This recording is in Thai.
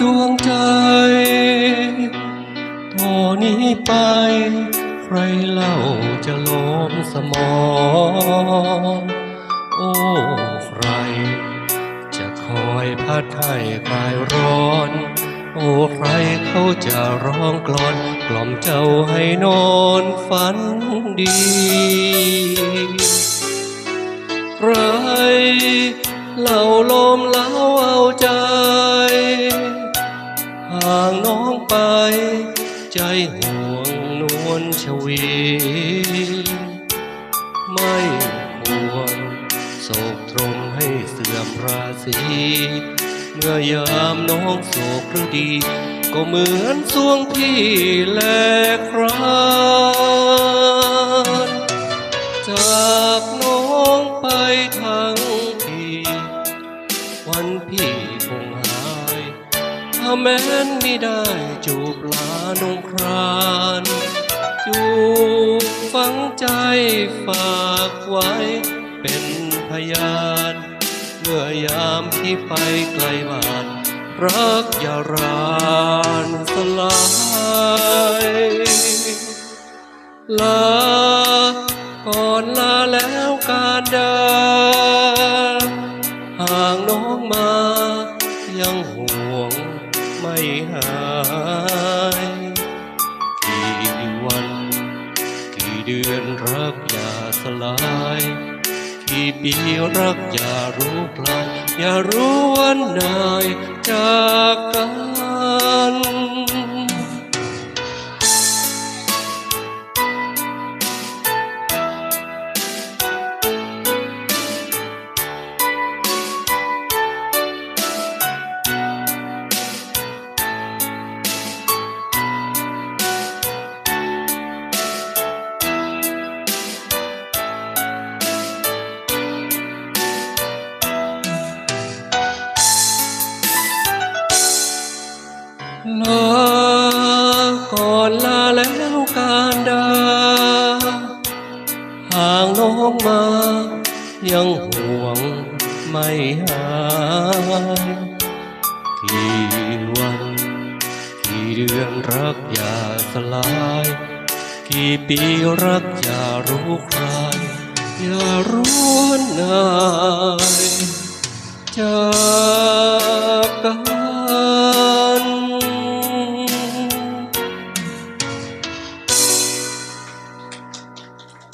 ดวงใจตอนี้ไป ใครเล่าจะล้อมสมอง โอ้ใคร จะคอยพัดให้คลายร้อน โอ้ใครเขาจะร้องกลอน กล่อมเจ้าให้นอนฝันดีใครเล่าลมางน้องไป ใจห่วงนวลชวี ไม่ควรโศกตรมให้เสื่อมราศีเมื่อยามน้องโศกหรือดี ก็เหมือนสวงพี่แลครานจากน้องไปทั้งทีวันพี่ ถ้าแม้นไม่ได้จูบลานงครานจูบฝังใจฝากไว้เป็นพยาน เมื่อยามที่ไปไกลบ้าน รักอย่ารานสลายลาก่อนลาแล้วการเดินห่างน้องมายังห่ว หายกี่วันกี่เดือนรักอย่าสลายกี่ปีรักอย่ารู้พลายอย่ารู้วันไหนจากกัน ลาก่อนลาแล้วการดา ห่างน้องมา ยังห่วงไม่หายกี่วัน กี่เดือนรักอย่าสลาย กี่ปีรักอย่ารู้ใครอย่ารู้วันไหนจา